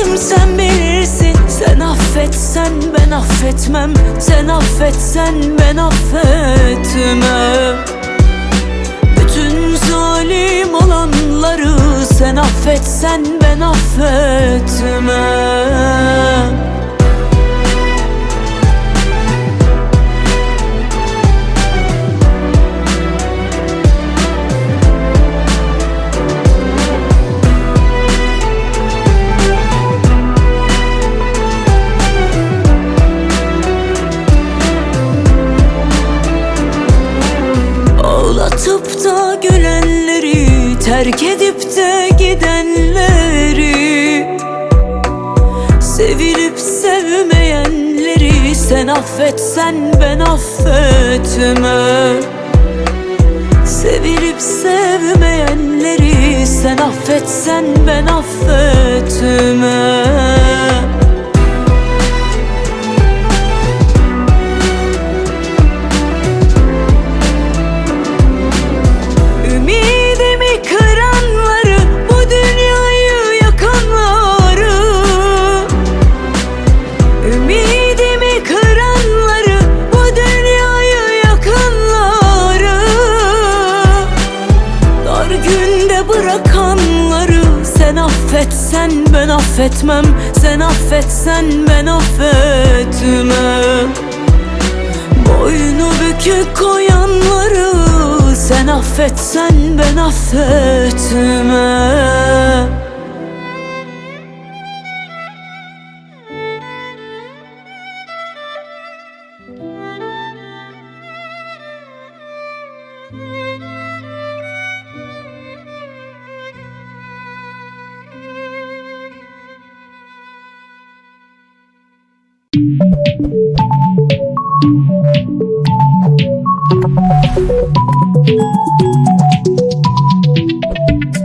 çektim sen bilirsin? Sen affetsen ben affetmem. Sen affetsen ben affetmem. Bütün zalim olanları sen affetsen ben affetmem Ağlatıp da gülenleri Terk edip de gidenleri Sevilip sevmeyenleri Sen affetsen ben affetmem. Sevilip sevmeyenleri Sen affetsen ben affetmem affetsen ben affetmem. Sen affetsen ben affetmem. Boynu bükük koyanları Sen affetsen ben affetmem Thank you.